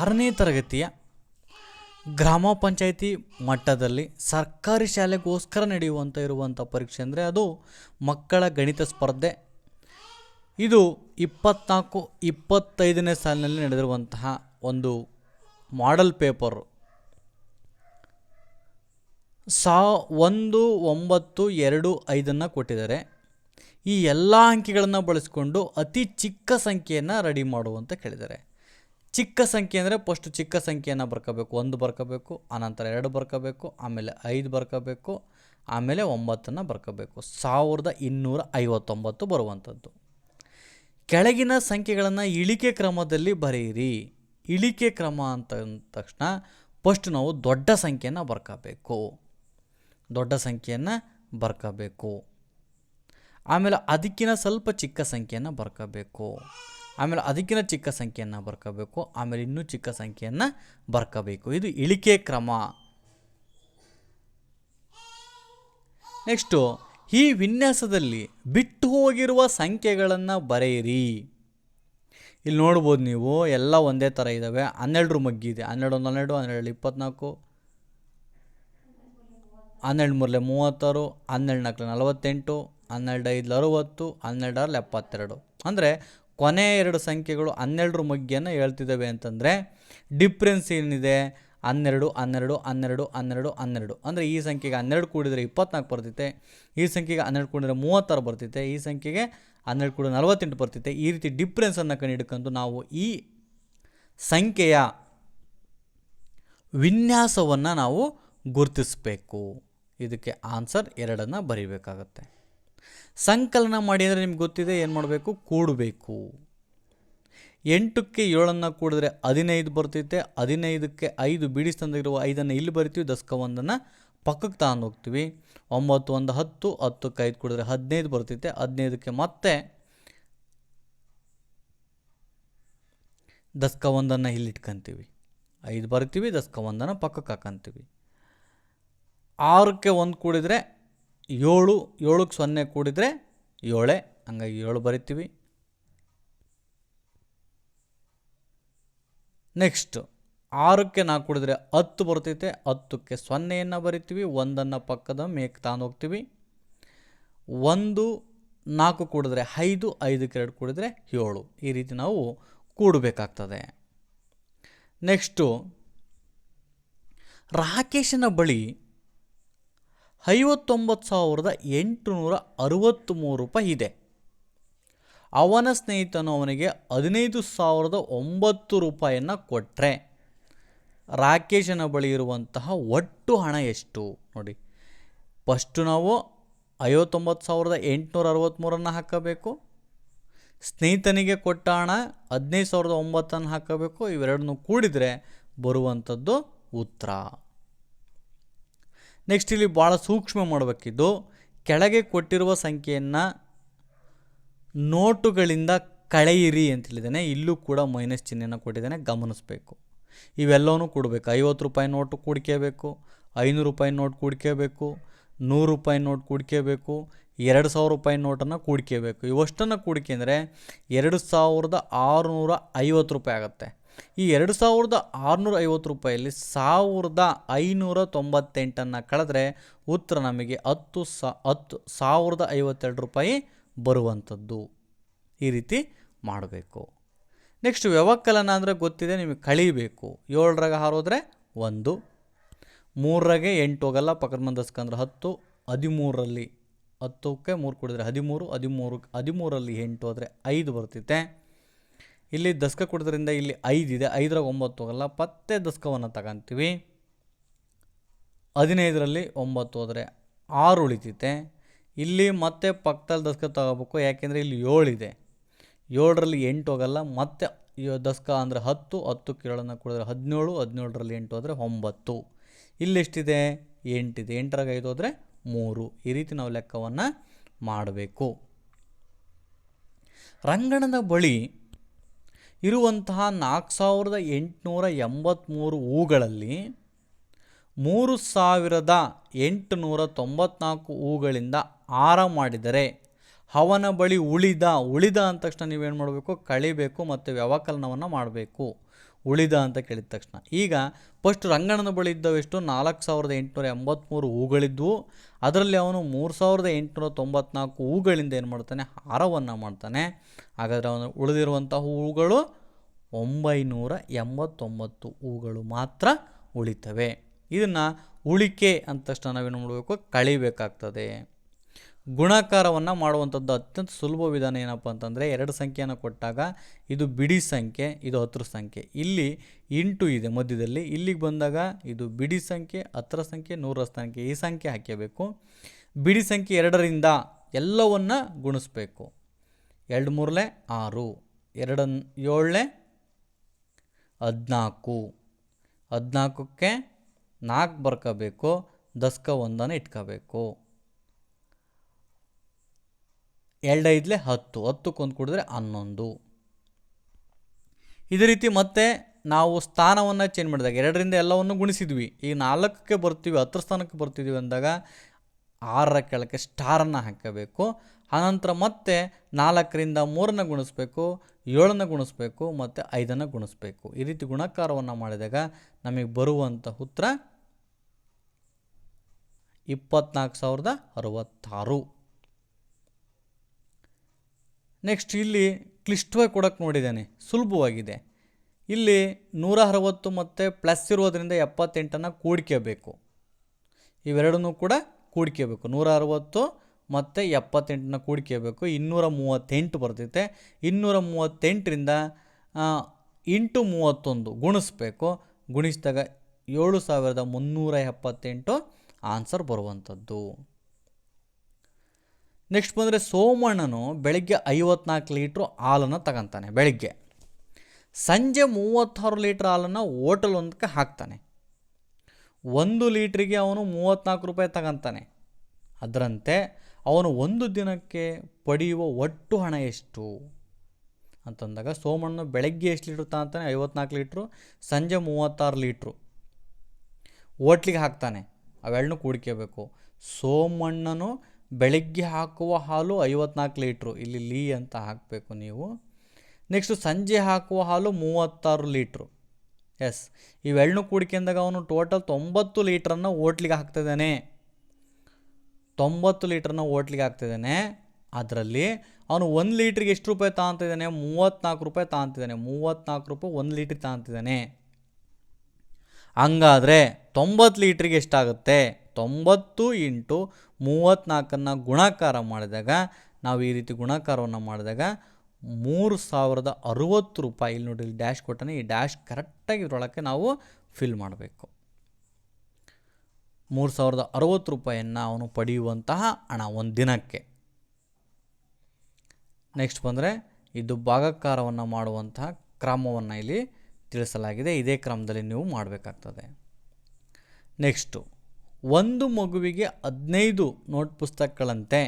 ಆರನೇ ತರಗತಿಯ ಗ್ರಾಮ ಪಂಚಾಯಿತಿ ಮಟ್ಟದಲ್ಲಿ ಸರ್ಕಾರಿ ಶಾಲೆಗೋಸ್ಕರ ನಡೆಯುವಂಥ ಇರುವಂಥ ಪರೀಕ್ಷೆ ಅಂದರೆ ಅದು ಮಕ್ಕಳ ಗಣಿತ ಸ್ಪರ್ಧೆ. ಇದು ಇಪ್ಪತ್ನಾಲ್ಕು, ಇಪ್ಪತ್ತೈದನೇ ಸಾಲಿನಲ್ಲಿ ನಡೆದಿರುವಂತಹ ಒಂದು ಮಾಡೆಲ್ ಪೇಪರು ಸಾ, ಒಂದು, ಒಂಬತ್ತು, ಎರಡು, ಐದನ್ನು ಕೊಟ್ಟಿದ್ದಾರೆ. ಈ ಎಲ್ಲ ಅಂಕಿಗಳನ್ನು ಬಳಸಿಕೊಂಡು ಅತಿ ಚಿಕ್ಕ ಸಂಖ್ಯೆಯನ್ನು ರೆಡಿ ಮಾಡುವಂತ ಕೇಳಿದ್ದಾರೆ. ಚಿಕ್ಕ ಸಂಖ್ಯೆ ಅಂದರೆ ಫಸ್ಟ್ ಚಿಕ್ಕ ಸಂಖ್ಯೆಯನ್ನು ಬರ್ಕೋಬೇಕು, ಒಂದು ಬರ್ಕೋಬೇಕು, ಆನಂತರ ಎರಡು ಬರ್ಕೋಬೇಕು, ಆಮೇಲೆ ಐದು ಬರ್ಕೋಬೇಕು, ಆಮೇಲೆ ಒಂಬತ್ತನ್ನು ಬರ್ಕೋಬೇಕು. ಸಾವಿರದ ಇನ್ನೂರ ಐವತ್ತೊಂಬತ್ತು ಬರುವಂಥದ್ದು. ಕೆಳಗಿನ ಸಂಖ್ಯೆಗಳನ್ನು ಇಳಿಕೆ ಕ್ರಮದಲ್ಲಿ ಬರೆಯಿರಿ. ಇಳಿಕೆ ಕ್ರಮ ಅಂತ ತಕ್ಷಣ ಫಸ್ಟ್ ನಾವು ದೊಡ್ಡ ಸಂಖ್ಯೆಯನ್ನು ಬರ್ಕೋಬೇಕು. ದೊಡ್ಡ ಸಂಖ್ಯೆಯನ್ನು ಬರ್ಕೋಬೇಕು. ಆಮೇಲೆ ಅದಕ್ಕಿಂತ ಸ್ವಲ್ಪ ಚಿಕ್ಕ ಸಂಖ್ಯೆಯನ್ನು ಬರ್ಕೋಬೇಕು. ಆಮೇಲೆ ಅದಕ್ಕಿಂತ ಚಿಕ್ಕ ಸಂಖ್ಯೆಯನ್ನು ಬರ್ಕೋಬೇಕು, ಆಮೇಲೆ ಇನ್ನೂ ಚಿಕ್ಕ ಸಂಖ್ಯೆಯನ್ನು ಬರ್ಕೋಬೇಕು. ಇದು ಇಳಿಕೆ ಕ್ರಮ. ನೆಕ್ಸ್ಟು, ಈ ವಿನ್ಯಾಸದಲ್ಲಿ ಬಿಟ್ಟು ಹೋಗಿರುವ ಸಂಖ್ಯೆಗಳನ್ನು ಬರೆಯಿರಿ. ಇಲ್ಲಿ ನೋಡ್ಬೋದು ನೀವು, ಎಲ್ಲ ಒಂದೇ ಥರ ಇದ್ದಾವೆ ಹನ್ನೆರಡರ ಮಗ್ಗಿದೆ ಹನ್ನೆರಡು ಒಂದು ಹನ್ನೆರಡು ಹನ್ನೆರಡು ಇಪ್ಪತ್ನಾಲ್ಕು. ಹನ್ನೆರಡು ಮೂರಲೆ ಮೂವತ್ತಾರು, ಹನ್ನೆರಡು ನಾಲ್ಕು ನಲವತ್ತೆಂಟು, ಹನ್ನೆರಡು ಐದು ಅರುವತ್ತು, ಹನ್ನೆರಡರಲ್ಲಿ ಎಪ್ಪತ್ತೆರಡು. ಅಂದರೆ ಕೊನೆ ಎರಡು ಸಂಖ್ಯೆಗಳು ಹನ್ನೆರಡರ ಮಗ್ಗಿಯನ್ನು ಹೇಳ್ತಿದ್ದಾವೆ ಅಂತಂದರೆ ಡಿಫ್ರೆನ್ಸ್ ಏನಿದೆ? ಹನ್ನೆರಡು ಹನ್ನೆರಡು ಹನ್ನೆರಡು ಹನ್ನೆರಡು ಹನ್ನೆರಡು. ಅಂದರೆ ಈ ಸಂಖ್ಯೆಗೆ ಹನ್ನೆರಡು ಕೂಡಿದರೆ ಇಪ್ಪತ್ನಾಲ್ಕು ಬರ್ತೈತೆ. ಈ ಸಂಖ್ಯೆಗೆ ಹನ್ನೆರಡು ಕೂಡಿದರೆ ಮೂವತ್ತಾರು ಬರ್ತೈತೆ. ಈ ಸಂಖ್ಯೆಗೆ ಹನ್ನೆರಡು ಕೂಡ ನಲವತ್ತೆಂಟು ಬರ್ತೈತೆ. ಈ ರೀತಿ ಡಿಫ್ರೆನ್ಸನ್ನು ಕಂಡುಹಿಡ್ಕೊಂಡು ನಾವು ಈ ಸಂಖ್ಯೆಯ ವಿನ್ಯಾಸವನ್ನು ನಾವು ಗುರುತಿಸಬೇಕು. ಇದಕ್ಕೆ ಆನ್ಸರ್ ಎರಡನ್ನು ಬರೀಬೇಕಾಗತ್ತೆ. ಸಂಕಲನ ಮಾಡಿ ಅಂದರೆ ನಿಮ್ಗೆ ಗೊತ್ತಿದೆ, ಏನು ಮಾಡಬೇಕು? ಕೂಡಬೇಕು. ಎಂಟಕ್ಕೆ ಏಳನ್ನು ಕೂಡಿದ್ರೆ ಹದಿನೈದು ಬರ್ತೈತೆ. ಹದಿನೈದಕ್ಕೆ ಐದು ಬಿಡಿಸಿ ತಂದಿರುವ ಐದನ್ನು ಇಲ್ಲಿ ಬರಿತೀವಿ ದಸ್ಕ ಒಂದನ್ನು ಪಕ್ಕಕ್ಕೆ ತಗೊಂಡು ಹೋಗ್ತೀವಿ. ಒಂಬತ್ತು ಒಂದು ಹತ್ತು, ಹತ್ತಕ್ಕೆ ಐದು ಕೂಡಿದ್ರೆ ಹದಿನೈದು ಬರ್ತೈತೆ. ಹದಿನೈದಕ್ಕೆ ಮತ್ತೆ ದಸ್ಕ ಒಂದನ್ನು ಇಲ್ಲಿ ಇಟ್ಕೊಂತೀವಿ. ಐದು ಬರ್ತೀವಿ ದಸ್ಕ ಒಂದನ್ನು ಪಕ್ಕಕ್ಕೆ ಹಾಕಂತೀವಿ. ಆರಕ್ಕೆ ಒಂದು ಕೂಡಿದರೆ ಏಳು, ಏಳಕ್ಕೆ ಸೊನ್ನೆ ಕೂಡಿದರೆ ಏಳೆ, ಹಂಗಾಗಿ ಏಳು ಬರಿತೀವಿ. ನೆಕ್ಸ್ಟ್ ಆರಕ್ಕೆ ನಾಲ್ಕು ಕೂಡಿದ್ರೆ ಹತ್ತು ಬರ್ತೈತೆ, ಹತ್ತಕ್ಕೆ ಸೊನ್ನೆಯನ್ನು ಬರಿತೀವಿ, ಒಂದನ್ನು ಪಕ್ಕದ ಮೇಕ್ ತಾನು ಹೋಗ್ತೀವಿ. ಒಂದು, ನಾಲ್ಕು ಕೂಡಿದ್ರೆ ಐದು, ಐದಕ್ಕೆ ಎರಡು ಕೂಡಿದ್ರೆ ಏಳು. ಈ ರೀತಿ ನಾವು ಕೂಡಬೇಕಾಗ್ತದೆ. ನೆಕ್ಸ್ಟು ರಾಕೇಶನ ಬಳಿ ಐವತ್ತೊಂಬತ್ತು ಸಾವಿರದ ಎಂಟುನೂರ ಅರವತ್ತ್ಮೂರು ರೂಪಾಯಿ ಇದೆ. ಅವನ ಸ್ನೇಹಿತನು ಅವನಿಗೆ ಹದಿನೈದು ಸಾವಿರದ ಒಂಬತ್ತು ರೂಪಾಯಿಯನ್ನು ಕೊಟ್ಟರೆ ರಾಕೇಶನ ಬಳಿ ಇರುವಂತಹ ಒಟ್ಟು ಹಣ ಎಷ್ಟು? ನೋಡಿ. ಫಸ್ಟು ನಾವು ಐವತ್ತೊಂಬತ್ತು ಸಾವಿರದ ಎಂಟುನೂರ ಅರವತ್ತ್ಮೂರನ್ನು ಹಾಕಬೇಕು. ಸ್ನೇಹಿತನಿಗೆ ಕೊಟ್ಟ ಹಣ ಹದಿನೈದು ಸಾವಿರದ ಒಂಬತ್ತನ್ನು ಹಾಕಬೇಕು. ಇವೆರಡನ್ನೂ ಕೂಡಿದರೆ ಬರುವಂಥದ್ದು ಉತ್ತರ. ನೆಕ್ಸ್ಟ್ ಇಲ್ಲಿ ಭಾಳ ಸೂಕ್ಷ್ಮ ಮಾಡಬೇಕಿದ್ದು. ಕೆಳಗೆ ಕೊಟ್ಟಿರುವ ಸಂಖ್ಯೆಯನ್ನು ನೋಟುಗಳಿಂದ ಕಳೆಯಿರಿ ಅಂತ ಹೇಳಿದ್ದಾನೆ ಇಲ್ಲೂ ಕೂಡ ಮೈನಸ್ ಚಿಹ್ನೆಯನ್ನು ಕೊಟ್ಟಿದ್ದಾನೆ. ಗಮನಿಸಬೇಕು. ಇವೆಲ್ಲವೂ ಕೊಡಬೇಕು. ಐವತ್ತು ರೂಪಾಯಿ ನೋಟು ಕೂಡಿಕೆಬೇಕು. ಐನೂರು ರೂಪಾಯಿ ನೋಟ್ ಕೂಡಿಕೆಬೇಕು. ನೂರು ರೂಪಾಯಿ ನೋಟ್ ಕೂಡಿಕೆಬೇಕು. ಎರಡು ಸಾವಿರ ರೂಪಾಯಿ ನೋಟನ್ನು ಕೂಡಿಕೆಬೇಕು. ಇವಷ್ಟನ್ನು ಕೂಡಿಕೆಂದ್ರೆ ಎರಡು ಸಾವಿರದ ಆರುನೂರ ಐವತ್ತು ರೂಪಾಯಿ ಆಗುತ್ತೆ. ಈ ಎರಡು ಸಾವಿರದ ಆರುನೂರ ಐವತ್ತು ರೂಪಾಯಲ್ಲಿ ಸಾವಿರದ ಐನೂರ ತೊಂಬತ್ತೆಂಟನ್ನು ಕಳೆದ್ರೆ ಉತ್ತರ ನಮಗೆ ಹತ್ತು ಸಾ, ಹತ್ತು ಸಾವಿರದ ಐವತ್ತೆರಡು ರೂಪಾಯಿ ಬರುವಂಥದ್ದು. ಈ ರೀತಿ ಮಾಡಬೇಕು. ನೆಕ್ಸ್ಟ್ ವ್ಯವಕಲನ ಅಂದರೆ ಗೊತ್ತಿದೆ, ನಿಮಗೆ ಕಳೀಬೇಕು. ಏಳರಾಗ ಹಾರೋದ್ರೆ ಒಂದು, ಮೂರರಾಗೆ ಎಂಟು ಹೋಗಲ್ಲ ಪಕ್ಕದ ಮಂದಸ್ಕಂದ್ರೆ ಹತ್ತು, ಹದಿಮೂರರಲ್ಲಿ ಹತ್ತಕ್ಕೆ ಮೂರು ಕೊಡಿದ್ರೆ ಹದಿಮೂರು ಹದಿಮೂರು ಹದಿಮೂರಲ್ಲಿ ಎಂಟು ಆದರೆ ಐದು ಬರ್ತೈತೆ. ಇಲ್ಲಿ ದಸ್ಕ ಕೊಡೋದ್ರಿಂದ ಇಲ್ಲಿ ಐದಿದೆ ಐದರಾಗ ಒಂಬತ್ತು ಹೋಗಲ್ಲ ಮತ್ತೆ ದಸ್ಕವನ್ನು ತಗೊಂತೀವಿ. ಹದಿನೈದರಲ್ಲಿ ಒಂಬತ್ತು ಹೋದರೆ ಆರು ಉಳಿತೈತೆ. ಇಲ್ಲಿ ಮತ್ತೆ ಪಕ್ಕದಲ್ಲಿ ದಸ್ಕ ತಗೋಬೇಕು, ಯಾಕೆಂದರೆ ಇಲ್ಲಿ ಏಳಿದೆ ಏಳರಲ್ಲಿ ಎಂಟು ಹೋಗಲ್ಲ, ಮತ್ತೆ ದಸಕ ದಸ್ಕ ಅಂದರೆ ಹತ್ತು ಹತ್ತು ಕಿರಳನ್ನು ಕೊಡಿದ್ರೆ ಹದಿನೇಳು, ಹದಿನೇಳರಲ್ಲಿ ಎಂಟು ಹೋದರೆ ಒಂಬತ್ತು. ಇಲ್ಲೆಷ್ಟಿದೆ ಎಂಟಿದೆ ಎಂಟರಾಗ ಐದು ಹೋದರೆ ಮೂರು. ಈ ರೀತಿ ನಾವು ಲೆಕ್ಕವನ್ನು ಮಾಡಬೇಕು. ರಂಗಣದ ಬಳಿ ಇರುವಂತಹ ನಾಲ್ಕು ಸಾವಿರದ ಎಂಟುನೂರ ಎಂಬತ್ತ್ಮೂರು ಹೂಗಳಲ್ಲಿ ಮೂರು ಸಾವಿರದ ಎಂಟುನೂರ ತೊಂಬತ್ನಾಲ್ಕು ಹೂಗಳಿಂದ ಹಾರ ಮಾಡಿದರೆ ಅವನ ಬಳಿ ಉಳಿದ ಉಳಿದ ಅಂದ ತಕ್ಷಣ ನೀವೇನು ಮಾಡಬೇಕು? ಕಳಿಬೇಕು ಮತ್ತು ವ್ಯವಕಲನವನ್ನು ಮಾಡಬೇಕು. ಉಳಿದ ಅಂತ ಕೇಳಿದ ತಕ್ಷಣ. ಈಗ ಫಸ್ಟ್ ರಂಗಣ್ಣನ ಬಳಿ ಇದ್ದವೆಷ್ಟು ನಾಲ್ಕು ಸಾವಿರದ ಎಂಟುನೂರ ಎಂಬತ್ತ್ಮೂರು ಹೂಗಳಿದ್ದವು ಅದರಲ್ಲಿ ಅವನು ಮೂರು ಸಾವಿರದ ಎಂಟುನೂರ ತೊಂಬತ್ನಾಲ್ಕು ಹೂಗಳಿಂದ ಏನು ಮಾಡ್ತಾನೆ? ಹಾರವನ್ನು ಮಾಡ್ತಾನೆ. ಹಾಗಾದರೆ ಅವನು ಉಳಿದಿರುವಂಥ ಹೂಗಳು ಒಂಬೈನೂರ ಎಂಬತ್ತೊಂಬತ್ತು ಹೂಗಳು ಮಾತ್ರ ಉಳಿತವೆ. ಇದನ್ನು ಉಳಿಕೆ ಅಂತ ತಕ್ಷಣ ನಾವೇನು ಮಾಡಬೇಕು? ಕಳಿಬೇಕಾಗ್ತದೆ. ಗುಣಾಕಾರವನ್ನು ಮಾಡುವಂಥದ್ದು ಅತ್ಯಂತ ಸುಲಭ ವಿಧಾನ ಏನಪ್ಪ ಅಂತಂದರೆ ಎರಡು ಸಂಖ್ಯೆಯನ್ನು ಕೊಟ್ಟಾಗ ಇದು ಬಿಡಿ ಸಂಖ್ಯೆ, ಇದು ಹತ್ರ ಸಂಖ್ಯೆ. ಇಲ್ಲಿ ಇಂಟು ಇದೆ ಮಧ್ಯದಲ್ಲಿ. ಇಲ್ಲಿಗೆ ಬಂದಾಗ ಇದು ಬಿಡಿ ಸಂಖ್ಯೆ, ಹತ್ರ ಸಂಖ್ಯೆ ನೂರ ಸಂಖ್ಯೆ. ಈ ಸಂಖ್ಯೆ ಹಾಕಬೇಕು ಬಿಡಿ ಸಂಖ್ಯೆ ಎರಡರಿಂದ ಎಲ್ಲವನ್ನು ಗುಣಿಸ್ಬೇಕು. ಎರಡು ಮೂರಲೆ ಆರು. ಎರಡನ್ ಏಳನೇ ಹದಿನಾಲ್ಕು. ಹದಿನಾಲ್ಕಕ್ಕೆ ನಾಲ್ಕು ಬರ್ಕೋಬೇಕು. ದಸ್ಕ ಒಂದನ್ನು ಇಟ್ಕೋಬೇಕು. ಎರಡು ಐದಲೆ ಹತ್ತು ಒಂದು ಕುಡಿದ್ರೆ ಹನ್ನೊಂದು. ಇದೇ ರೀತಿ ಮತ್ತೆ ನಾವು ಸ್ಥಾನವನ್ನು ಚೇಂಜ್ ಮಾಡಿದಾಗ ಎರಡರಿಂದ ಎಲ್ಲವನ್ನು ಗುಣಿಸಿದ್ವಿ. ಈಗ ನಾಲ್ಕಕ್ಕೆ ಬರ್ತೀವಿ ಹತ್ತರ ಸ್ಥಾನಕ್ಕೆ ಬರ್ತಿದ್ವಿ ಅಂದಾಗ ಆರರ ಕೆಳಕ್ಕೆ ಸ್ಟಾರನ್ನು ಹಾಕಬೇಕು. ಆನಂತರ ಮತ್ತೆ ನಾಲ್ಕರಿಂದ ಮೂರನ್ನ ಗುಣಿಸ್ಬೇಕು, ಏಳನ್ನ ಗುಣಿಸ್ಬೇಕು, ಮತ್ತು ಐದನ್ನು ಗುಣಿಸ್ಬೇಕು. ಈ ರೀತಿ ಗುಣಕಾರವನ್ನು ಮಾಡಿದಾಗ ನಮಗೆ ಬರುವಂಥ ಉತ್ತರ ಇಪ್ಪತ್ನಾಲ್ಕು ಸಾವಿರದ ಅರವತ್ತಾರು. ನೆಕ್ಸ್ಟ್ ಇಲ್ಲಿ ಕ್ಲಿಷ್ಟವಾಗಿ ಕೊಡೋಕ್ಕೆ ನೋಡಿದ್ದೇನೆ. ಸುಲಭವಾಗಿದೆ. ಇಲ್ಲಿ ನೂರ ಅರವತ್ತು ಮತ್ತು ಪ್ಲಸ್ ಇರೋದರಿಂದ ಎಪ್ಪತ್ತೆಂಟನ್ನು ಕೂಡ್ಕೋಬೇಕು. ಇವೆರಡನ್ನೂ ಕೂಡ ಕೂಡ್ಕೋಬೇಕು. ನೂರ ಅರವತ್ತು ಮತ್ತು ಎಪ್ಪತ್ತೆಂಟನ್ನ ಕೂಡ್ಕೋಬೇಕು. ಇನ್ನೂರ ಮೂವತ್ತೆಂಟು ಬರ್ತೈತೆ. ಇನ್ನೂರ ಮೂವತ್ತೆಂಟರಿಂದ ಎಂಟು ಮೂವತ್ತೊಂದು ಗುಣಿಸ್ಬೇಕು. ಗುಣಿಸಿದಾಗ ಏಳು ಸಾವಿರದ ಮುನ್ನೂರ ಎಪ್ಪತ್ತೆಂಟು ಆನ್ಸರ್ ಬರುವಂಥದ್ದು ನೆಕ್ಸ್ಟ್ ಬಂದರೆ ಸೋಮಣ್ಣನು ಬೆಳಗ್ಗೆ ಐವತ್ನಾಲ್ಕು ಲೀಟ್ರು ಹಾಲನ್ನು ತಗೊತಾನೆ ಬೆಳಗ್ಗೆ. ಸಂಜೆ ಮೂವತ್ತಾರು ಲೀಟ್ರ್ ಹಾಲನ್ನು ಹೋಟೆಲ್ ಒಂದಕ್ಕೆ ಹಾಕ್ತಾನೆ. ಒಂದು ಲೀಟ್ರಿಗೆ ಅವನು ಮೂವತ್ತ್ನಾಲ್ಕು ರೂಪಾಯಿ ತಗೊಂತಾನೆ. ಅದರಂತೆ ಅವನು ಒಂದು ದಿನಕ್ಕೆ ಪಡೆಯುವ ಒಟ್ಟು ಹಣ ಎಷ್ಟು? ಅಂತಂದಾಗ ಸೋಮಣ್ಣ ಬೆಳಗ್ಗೆ ಎಷ್ಟು ಲೀಟ್ರ್ ತಗೊಂತಾನೆ? ಐವತ್ನಾಲ್ಕು ಲೀಟ್ರು, ಸಂಜೆ ಮೂವತ್ತಾರು ಲೀಟ್ರು. ಹೋಟ್ಲಿಗೆ ಹಾಕ್ತಾನೆ. ಅವೆರಡನ್ನೂ ಕೂಡ್ಕೋಬೇಕು. ಸೋಮಣ್ಣನು ಬೆಳಗ್ಗೆ ಹಾಕುವ ಹಾಲು ಐವತ್ನಾಲ್ಕು ಲೀಟ್ರು. ಇಲ್ಲಿ ಲೀ ಅಂತ ಹಾಕಬೇಕು ನೀವು. ನೆಕ್ಸ್ಟು ಸಂಜೆ ಹಾಕುವ ಹಾಲು ಮೂವತ್ತಾರು ಲೀಟ್ರು. ಎಸ್ ಇವೆರಡನ್ನೂ ಕೂಡ್ಕೊಂಡಾಗ ಅವನು ಟೋಟಲ್ ತೊಂಬತ್ತು ಲೀಟ್ರನ್ನು ಓಟ್ಲಿಗೆ ಹಾಕ್ತಿದ್ದಾನೆ. ತೊಂಬತ್ತು ಲೀಟ್ರನ್ನ ಓಟ್ಲಿಗೆ ಹಾಕ್ತಿದ್ದಾನೆ. ಅದರಲ್ಲಿ ಅವನು ಒಂದು ಲೀಟ್ರಿಗೆ ಎಷ್ಟು ರೂಪಾಯಿ ತಗೊಂತಿದ್ದಾನೆ ಮೂವತ್ತ್ನಾಲ್ಕು ರೂಪಾಯಿ ತಗೊಂತಿದ್ದಾನೆ ಮೂವತ್ತ್ನಾಲ್ಕು ರೂಪಾಯಿ ಒಂದು ಲೀಟ್ರಿಗೆ ತಗೊಂತಿದ್ದಾನೆ ಹಂಗಾದರೆ ತೊಂಬತ್ತು ಲೀಟ್ರಿಗೆ ಎಷ್ಟಾಗುತ್ತೆ? ತೊಂಬತ್ತು ಇಂಟು ಮೂವತ್ತ್ನಾಲ್ಕನ್ನು ಗುಣಾಕಾರ ಮಾಡಿದಾಗ, ನಾವು ಈ ರೀತಿ ಗುಣಾಕಾರವನ್ನು ಮಾಡಿದಾಗ ಮೂರು ಸಾವಿರದ ಅರುವತ್ತು ರೂಪಾಯಿ. ಇಲ್ಲಿ ನೋಡಿ, ಇಲ್ಲಿ ಡ್ಯಾಶ್ ಕೊಟ್ಟಾನೆ, ಈ ಡ್ಯಾಶ್ ಕರೆಕ್ಟಾಗಿ ಇದರೊಳಕ್ಕೆ ನಾವು ಫಿಲ್ ಮಾಡಬೇಕು. ಮೂರು ಸಾವಿರದ ಅರುವತ್ತು ರೂಪಾಯಿಯನ್ನು ಅವನು ಪಡೆಯುವಂತಹ ಹಣ ಒಂದು ದಿನಕ್ಕೆ. ನೆಕ್ಸ್ಟ್ ಬಂದರೆ, ಇದು ಭಾಗಕಾರವನ್ನು ಮಾಡುವಂತಹ ಕ್ರಮವನ್ನು ಇಲ್ಲಿ ತಿಳಿಸಲಾಗಿದೆ. ಇದೇ ಕ್ರಮದಲ್ಲಿ ನೀವು ಮಾಡಬೇಕಾಗ್ತದೆ. ನೆಕ್ಸ್ಟು ಒಂದು ಮಗುವಿಗೆ ಹದಿನೈದು ನೋಟ್ ಪುಸ್ತಕಗಳಂತೆ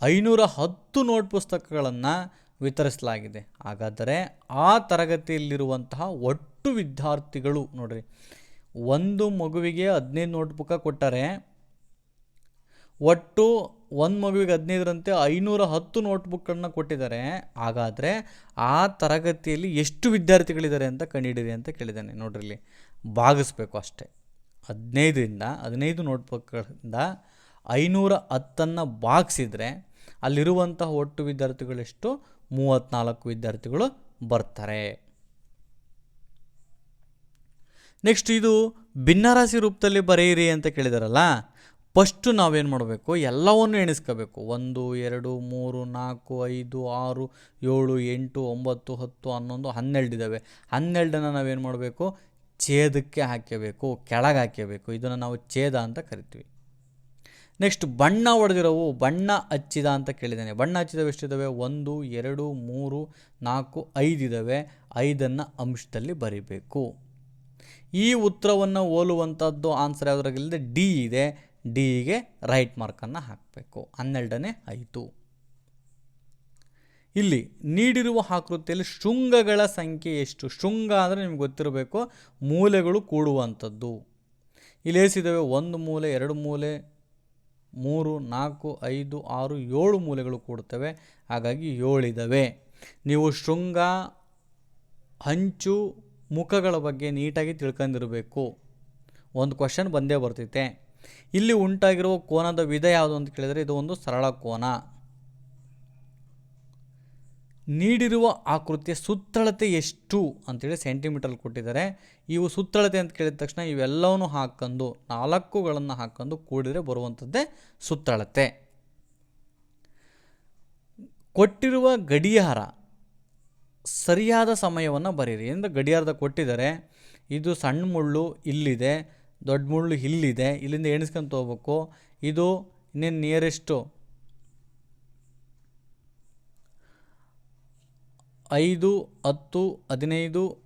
ಐನೂರ ಹತ್ತು ನೋಟ್ ಪುಸ್ತಕಗಳನ್ನು ವಿತರಿಸಲಾಗಿದೆ. ಹಾಗಾದರೆ ಆ ತರಗತಿಯಲ್ಲಿರುವಂತಹ ಒಟ್ಟು ವಿದ್ಯಾರ್ಥಿಗಳು ನೋಡ್ರಿ, ಒಂದು ಮಗುವಿಗೆ ಹದಿನೈದು ನೋಟ್ಬುಕ್ಕ ಕೊಟ್ಟರೆ ಒಟ್ಟು ಒಂದು ಮಗುವಿಗೆ ಹದಿನೈದರಂತೆ ಐನೂರ ಹತ್ತು ನೋಟ್ಬುಕ್ಕನ್ನು ಕೊಟ್ಟಿದ್ದಾರೆ. ಹಾಗಾದರೆ ಆ ತರಗತಿಯಲ್ಲಿ ಎಷ್ಟು ವಿದ್ಯಾರ್ಥಿಗಳಿದ್ದಾರೆ ಅಂತ ಕಂಡುಹಿಡಿಯಿರಿ ಅಂತ ಕೇಳಿದ್ದಾನೆ ನೋಡ್ರಿ ಇಲ್ಲಿ. ಭಾಗಿಸ್ಬೇಕು ಅಷ್ಟೇ. ಹದಿನೈದರಿಂದ, ಹದಿನೈದು ನೋಟ್ಬುಕ್ಗಳಿಂದ ಐನೂರ ಹತ್ತನ್ನು ಭಾಗಿಸಿದರೆ ಅಲ್ಲಿರುವಂತಹ ಒಟ್ಟು ವಿದ್ಯಾರ್ಥಿಗಳೆಷ್ಟು ಮೂವತ್ತ್ನಾಲ್ಕು ವಿದ್ಯಾರ್ಥಿಗಳು ಬರ್ತಾರೆ. ನೆಕ್ಸ್ಟ್ ಇದು ಭಿನ್ನರಾಶಿ ರೂಪದಲ್ಲಿ ಬರೆಯಿರಿ ಅಂತ ಕೇಳಿದಾರಲ್ಲ ಫಸ್ಟು ನಾವೇನು ಮಾಡಬೇಕು? ಎಲ್ಲವನ್ನು ಎಣಿಸ್ಕೋಬೇಕು. ಒಂದು, ಎರಡು, ಮೂರು, ನಾಲ್ಕು, ಐದು, ಆರು, ಏಳು, ಎಂಟು, ಒಂಬತ್ತು, ಹತ್ತು, ಹನ್ನೊಂದು, ಹನ್ನೆರಡು ಇದ್ದಾವೆ ಹನ್ನೆರಡನ್ನು ನಾವೇನು ಮಾಡಬೇಕು? ಛೇದಕ್ಕೆ ಹಾಕಬೇಕು ಕೆಳಗೆ ಹಾಕಬೇಕು ಇದನ್ನು ನಾವು ಛೇದ ಅಂತ ಕರಿತೀವಿ. ನೆಕ್ಸ್ಟ್ ಬಣ್ಣ ಹೊಡೆದಿರೋವು ಬಣ್ಣ ಹಚ್ಚಿದ ಅಂತ ಕೇಳಿದ್ದಾನೆ. ಬಣ್ಣ ಹಚ್ಚಿದವು ಎಷ್ಟಿದ್ದಾವೆ ಒಂದು, ಎರಡು, ಮೂರು, ನಾಲ್ಕು, ಐದು ಇದ್ದಾವೆ ಐದನ್ನು ಅಂಶದಲ್ಲಿ ಬರಿಬೇಕು. ಈ ಉತ್ತರವನ್ನು ಹೋಲುವಂಥದ್ದು ಆನ್ಸರ್ ಯಾವುದ್ರಾಗಿಲ್ಲದೆ ಡಿ ಇದೆ. ಡಿಗೆ ರೈಟ್ ಮಾರ್ಕನ್ನು ಹಾಕಬೇಕು. ಹನ್ನೆರಡನೇ ಐದು ಇಲ್ಲಿ ನೀಡಿರುವ ಆಕೃತಿಯಲ್ಲಿ ಶೃಂಗಗಳ ಸಂಖ್ಯೆ ಎಷ್ಟು? ಶೃಂಗ ಅಂದರೆ ನಿಮ್ಗೆ ಗೊತ್ತಿರಬೇಕು, ಮೂಲೆಗಳು ಕೂಡುವಂಥದ್ದು. ಇಲ್ಲಿ ಏಸಿದ್ದಾವೆ ಒಂದು ಮೂಲೆ, ಎರಡು ಮೂಲೆ, ಮೂರು, ನಾಲ್ಕು, ಐದು, ಆರು, ಏಳು ಮೂಲೆಗಳು ಕೂಡುತ್ತವೆ. ಹಾಗಾಗಿ ಏಳಿದವೆ. ನೀವು ಶೃಂಗ, ಹಂಚು, ಮುಖಗಳ ಬಗ್ಗೆ ನೀಟಾಗಿ ತಿಳ್ಕೊಂಡಿರಬೇಕು. ಒಂದು ಕ್ವಶನ್ ಬಂದೇ ಬರ್ತೈತೆ ಇಲ್ಲಿ ಉಂಟಾಗಿರುವ ಕೋನದ ವಿಧ ಯಾವುದು ಅಂತ ಕೇಳಿದರೆ ಇದು ಒಂದು ಸರಳ ಕೋನ. ನೀಡಿರುವ ಆಕೃತಿಯ ಸುತ್ತಳತೆ ಎಷ್ಟು ಅಂತೇಳಿ ಸೆಂಟಿಮೀಟರ್ ಕೊಟ್ಟಿದ್ದಾರೆ. ಇವು ಸುತ್ತಳತೆ ಅಂತ ಕೇಳಿದ ತಕ್ಷಣ ಇವೆಲ್ಲವನ್ನು ಹಾಕೊಂಡು ನಾಲ್ಕುಗಳನ್ನು ಹಾಕೊಂಡು ಕೂಡಿದರೆ ಬರುವಂಥದ್ದೇ ಸುತ್ತಳತೆ. ಕೊಟ್ಟಿರುವ ಗಡಿಯಾರ ಸರಿಯಾದ ಸಮಯವನ್ನು ಬರೀರಿ. ಎಂದು ಗಡಿಯಾರದ ಕೊಟ್ಟಿದ್ದಾರೆ. ಇದು ಸಣ್ಣ ಮುಳ್ಳು ಇಲ್ಲಿದೆ, ದೊಡ್ಡ ಮುಳ್ಳು ಇಲ್ಲಿದೆ, ಇಲ್ಲಿಂದ ಎಣಿಸ್ಕೊಂತ ಹೋಗ್ಬೇಕು ಇದು ಇನ್ನೇನು ನಿಯರೆಸ್ಟು ಐದು, ಹತ್ತು, ಹದಿನೈದು,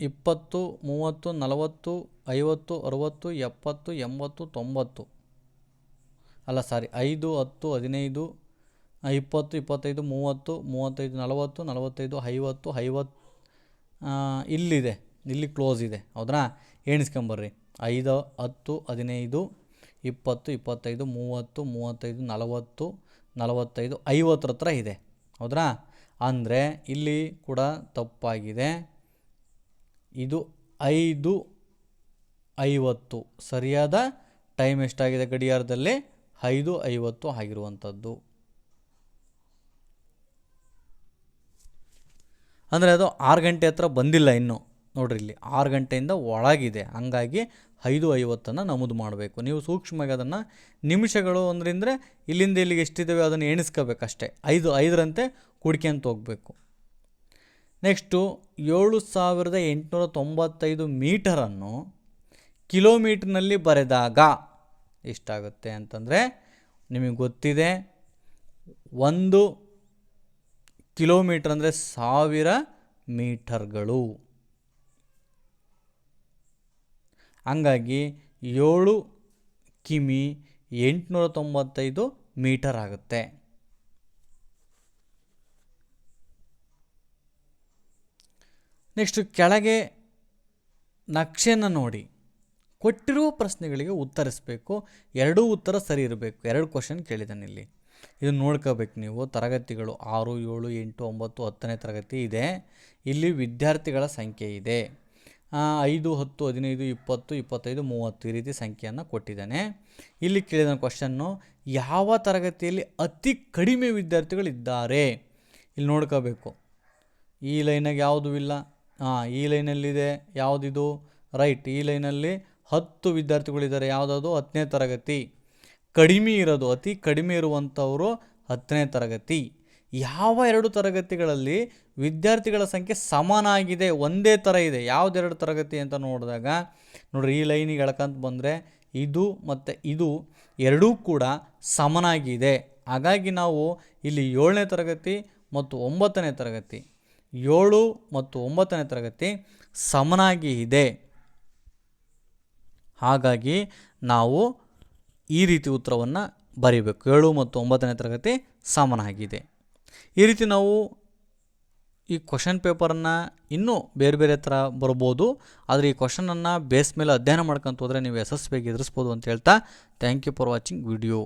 ಇಪ್ಪತ್ತು, ಮೂವತ್ತು, ನಲವತ್ತು, ಐವತ್ತು, ಅರುವತ್ತು, ಎಪ್ಪತ್ತು, ಎಂಬತ್ತು, ತೊಂಬತ್ತು. ಅಲ್ಲ ಸಾರಿ ಐದು, ಹತ್ತು, ಹದಿನೈದು, ಇಪ್ಪತ್ತು, ಇಪ್ಪತ್ತೈದು, ಮೂವತ್ತು, ಮೂವತ್ತೈದು, ನಲವತ್ತು, ನಲವತ್ತೈದು, ಐವತ್ತು ಐವತ್ತು ಇಲ್ಲಿದೆ. ಇಲ್ಲಿ ಕ್ಲೋಸ್ ಇದೆ. ಹೌದ್ರಾ ಎಣಿಸ್ಕೊಂಬರ್ರಿ. ಐದು, ಹತ್ತು, ಹದಿನೈದು, ಇಪ್ಪತ್ತು, ಇಪ್ಪತ್ತೈದು, ಮೂವತ್ತು, ಮೂವತ್ತೈದು, ನಲವತ್ತು, ನಲವತ್ತೈದು, ಐವತ್ತರ ಹತ್ರ ಇದೆ. ಹೌದ್ರಾ ಅಂದರೆ ಇಲ್ಲಿ ಕೂಡ ತಪ್ಪಾಗಿದೆ. ಇದು ಐದು ಐವತ್ತು. ಸರಿಯಾದ ಟೈಮ್ ಎಷ್ಟಾಗಿದೆ ಗಡಿಯಾರದಲ್ಲಿ? ಐದು ಐವತ್ತು ಆಗಿರುವಂಥದ್ದು. ಅಂದರೆ ಅದು ಆರು ಗಂಟೆ ಹತ್ರ ಬಂದಿಲ್ಲ ಇನ್ನೂ. ನೋಡ್ರಿ ಇಲ್ಲಿ ಆರು ಗಂಟೆಯಿಂದ ಒಳಗಿದೆ. ಹಂಗಾಗಿ ಐದು ಐವತ್ತನ್ನು ನಮೂದು ಮಾಡಬೇಕು. ನೀವು ಸೂಕ್ಷ್ಮವಾಗಿ ಅದನ್ನು ನಿಮಿಷಗಳು ಅಂದ್ರಿಂದ ಇಲ್ಲಿಂದ ಇಲ್ಲಿಗೆ ಎಷ್ಟಿದ್ದಾವೆ ಅದನ್ನು ಎಣಿಸ್ಕೋಬೇಕಷ್ಟೇ. ಐದು ಐದರಂತೆ ಕುಡ್ಕೊಂತ ಹೋಗಬೇಕು. ನೆಕ್ಸ್ಟು ಏಳು ಸಾವಿರದ ಎಂಟುನೂರ ತೊಂಬತ್ತೈದು ಮೀಟರನ್ನು ಕಿಲೋಮೀಟ್ರ್ನಲ್ಲಿ ಬರೆದಾಗ ಎಷ್ಟಾಗುತ್ತೆ ಅಂತಂದರೆ ನಿಮಗೆ ಗೊತ್ತಿದೆ ಒಂದು ಕಿಲೋಮೀಟರ್ ಅಂದರೆ ಸಾವಿರ ಮೀಟರ್ಗಳು. ಹಂಗಾಗಿ ಏಳು ಕಿಮಿ ಎಂಟುನೂರ ತೊಂಬತ್ತೈದು ಮೀಟರ್ ಆಗುತ್ತೆ. ನೆಕ್ಸ್ಟ್ ಕೆಳಗೆ ನಕ್ಷೆಯನ್ನು ನೋಡಿ. ಕೊಟ್ಟಿರುವ ಪ್ರಶ್ನೆಗಳಿಗೆ ಉತ್ತರಿಸಬೇಕು. ಎರಡೂ ಉತ್ತರ ಸರಿ ಇರಬೇಕು. ಎರಡು ಕ್ವಶನ್ ಕೇಳಿದ್ದಾನೆ ಇಲ್ಲಿ. ಇದನ್ನು ನೋಡ್ಕೋಬೇಕು ನೀವು. ತರಗತಿಗಳು ಆರು, ಏಳು, ಎಂಟು, ಒಂಬತ್ತು, ಹತ್ತನೇ ತರಗತಿ ಇದೆ. ಇಲ್ಲಿ ವಿದ್ಯಾರ್ಥಿಗಳ ಸಂಖ್ಯೆ ಇದೆ. ಐದು, ಹತ್ತು, ಹದಿನೈದು, ಇಪ್ಪತ್ತು, ಇಪ್ಪತ್ತೈದು, ಮೂವತ್ತು ಈ ರೀತಿ ಸಂಖ್ಯೆಯನ್ನು ಕೊಟ್ಟಿದ್ದಾನೆ. ಇಲ್ಲಿ ಕೇಳಿದ ಕ್ವಶನ್ನು ಯಾವ ತರಗತಿಯಲ್ಲಿ ಅತಿ ಕಡಿಮೆ ವಿದ್ಯಾರ್ಥಿಗಳಿದ್ದಾರೆ? ಇಲ್ಲಿ ನೋಡ್ಕೋಬೇಕು. ಈ ಲೈನಾಗ ಯಾವುದೂ ಇಲ್ಲ. ಹಾಂ ಈ ಲೈನಲ್ಲಿದೆ. ಯಾವುದಿದು? ರೈಟ್. ಈ ಲೈನಲ್ಲಿ ಹತ್ತು ವಿದ್ಯಾರ್ಥಿಗಳಿದ್ದಾರೆ. ಯಾವುದಾದ್ರು ಹತ್ತನೇ ತರಗತಿ. ಕಡಿಮೆ ಇರೋದು, ಅತಿ ಕಡಿಮೆ ಇರುವಂಥವರು ಹತ್ತನೇ ತರಗತಿ. ಯಾವ ಎರಡು ತರಗತಿಗಳಲ್ಲಿ ವಿದ್ಯಾರ್ಥಿಗಳ ಸಂಖ್ಯೆ ಸಮನಾಗಿದೆ? ಒಂದೇ ಥರ ಇದೆ. ಯಾವುದೆರಡು ತರಗತಿ ಅಂತ ನೋಡಿದಾಗ, ನೋಡ್ರಿ, ಈ ಲೈನಿಗೆ ಹೇಳ್ಕಂತ ಬಂದರೆ ಇದು ಮತ್ತು ಇದು ಎರಡೂ ಕೂಡ ಸಮನಾಗಿದೆ. ಹಾಗಾಗಿ ನಾವು ಇಲ್ಲಿ ಏಳನೇ ತರಗತಿ ಮತ್ತು ಒಂಬತ್ತನೇ ತರಗತಿ ಏಳು ಮತ್ತು ಒಂಬತ್ತನೇ ತರಗತಿ ಸಮನಾಗಿ ಇದೆ. ಹಾಗಾಗಿ ನಾವು ಈ ರೀತಿ ಉತ್ತರವನ್ನು ಬರೀಬೇಕು. ಏಳು ಮತ್ತು ಒಂಬತ್ತನೇ ತರಗತಿ ಸಮನಾಗಿದೆ. ಈ ರೀತಿ ನಾವು ಈ ಕ್ವಶನ್ ಪೇಪರನ್ನು ಇನ್ನೂ ಬೇರೆ ಬೇರೆ ಥರ ಬರ್ಬೋದು. ಆದರೆ ಈ ಕ್ವಶನನ್ನು ಬೇಸ್ ಮೇಲೆ ಅಧ್ಯಯನ ಮಾಡ್ಕೊಂತ ಹೋದರೆ ನೀವು ಯಶಸ್ವಿಯಾಗಿ ಎದುರಿಸ್ಬೋದು ಅಂತ ಹೇಳ್ತಾ thank you for watching video